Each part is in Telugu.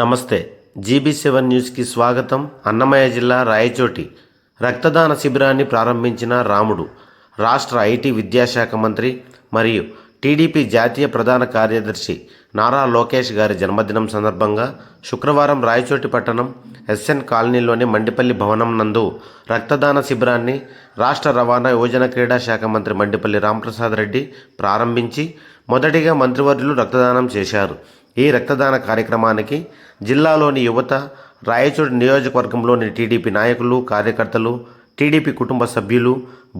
నమస్తే. జీబీ సెవెన్ న్యూస్కి స్వాగతం. అన్నమయ్య జిల్లా రాయచోటి రక్తదాన శిబిరాన్ని ప్రారంభించిన రాముడు రాష్ట్ర ఐటీ విద్యాశాఖ మంత్రి మరియు టీడీపీ జాతీయ ప్రధాన కార్యదర్శి నారా లోకేష్ గారి జన్మదినం సందర్భంగా శుక్రవారం రాయచోటి పట్టణం ఎస్ఎన్ కాలనీలోని మండిపల్లి భవనం నందు రక్తదాన శిబిరాన్ని రాష్ట్ర రవాణా యువజన క్రీడా శాఖ మంత్రి మండిపల్లి రాంప్రసాద్ రెడ్డి ప్రారంభించి మొదటిగా మంత్రివర్యులు రక్తదానం చేశారు. ఈ రక్తదాన కార్యక్రమానికి జిల్లాలోని యువత రాయచూడు నియోజకవర్గంలోని టీడీపీ నాయకులు కార్యకర్తలు టీడీపీ కుటుంబ సభ్యులు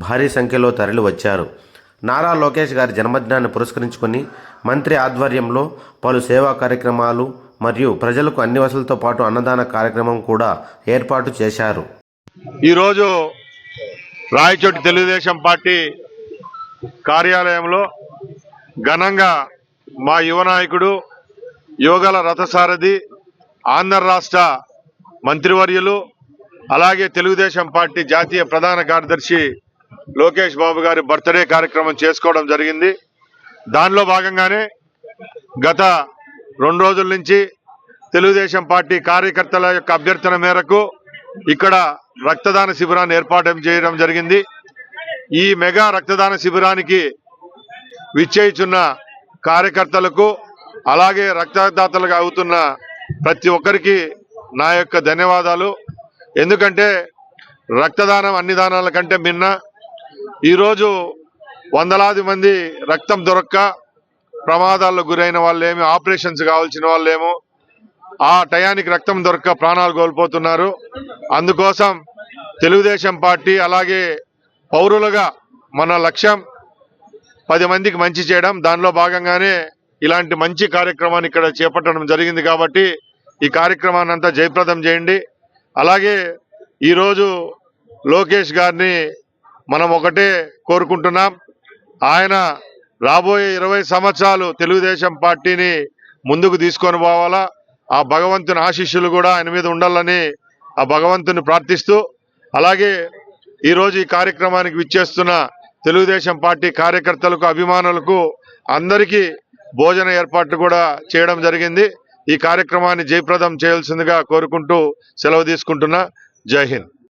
భారీ సంఖ్యలో తరలి వచ్చారు. నారా లోకేష్ గారి జన్మదినాన్ని పురస్కరించుకొని మంత్రి ఆధ్వర్యంలో పలు సేవా కార్యక్రమాలు మరియు ప్రజలకు అన్ని వసతులతో పాటు అన్నదాన కార్యక్రమం కూడా ఏర్పాటు చేశారు. ఈరోజు రాయచోటి తెలుగుదేశం పార్టీ కార్యాలయంలో ఘనంగా మా యువ నాయకుడు యోగల రథసారథి ఆంధ్ర రాష్ట్ర మంత్రివర్యులు అలాగే తెలుగుదేశం పార్టీ జాతీయ ప్రధాన కార్యదర్శి లోకేష్ బాబు గారి బర్త్డే కార్యక్రమం చేసుకోవడం జరిగింది. దానిలో భాగంగానే గత రెండు రోజుల నుంచి తెలుగుదేశం పార్టీ కార్యకర్తల యొక్క అభ్యర్థన మేరకు ఇక్కడ రక్తదాన శిబిరాన్ని ఏర్పాటు చేయడం జరిగింది. ఈ మెగా రక్తదాన శిబిరానికి విచ్చేయిచున్న కార్యకర్తలకు అలాగే రక్తదాతలుగా అవుతున్న ప్రతి ఒక్కరికి నా యొక్క ధన్యవాదాలు. ఎందుకంటే రక్తదానం అన్ని దానాల కంటే మిన్న. ఈరోజు వందలాది మంది రక్తం దొరక్క ప్రమాదాల్లో గురైన వాళ్ళేమి ఆపరేషన్స్ కావాల్సిన వాళ్ళేమో ఆ టయానికి రక్తం దొరక్క ప్రాణాలు కోల్పోతున్నారు. అందుకోసం తెలుగుదేశం పార్టీ అలాగే పౌరులుగా మన లక్ష్యం పది మందికి మంచి చేయడం. దానిలో భాగంగానే ఇలాంటి మంచి కార్యక్రమాన్ని ఇక్కడ చేపట్టడం జరిగింది కాబట్టి ఈ కార్యక్రమాన్ని అంతా జయప్రదం చేయండి. అలాగే ఈరోజు లోకేష్ గారిని మనం ఒకటే కోరుకుంటున్నాం. ఆయన రాబోయే ఇరవై సంవత్సరాలు తెలుగుదేశం పార్టీని ముందుకు తీసుకొని పోవాలా. ఆ భగవంతుని ఆశీస్సులు కూడా ఆయన మీద ఉండాలని ఆ భగవంతుని ప్రార్థిస్తూ అలాగే ఈరోజు ఈ కార్యక్రమానికి విచ్చేస్తున్న తెలుగుదేశం పార్టీ కార్యకర్తలకు అభిమానులకు అందరికీ భోజన ఏర్పాట్లు కూడా చేయడం జరిగింది. ఈ కార్యక్రమాన్ని జయప్రదం చేయాల్సిందిగా కోరుకుంటూ సెలవు తీసుకుంటున్నా. జై హింద్.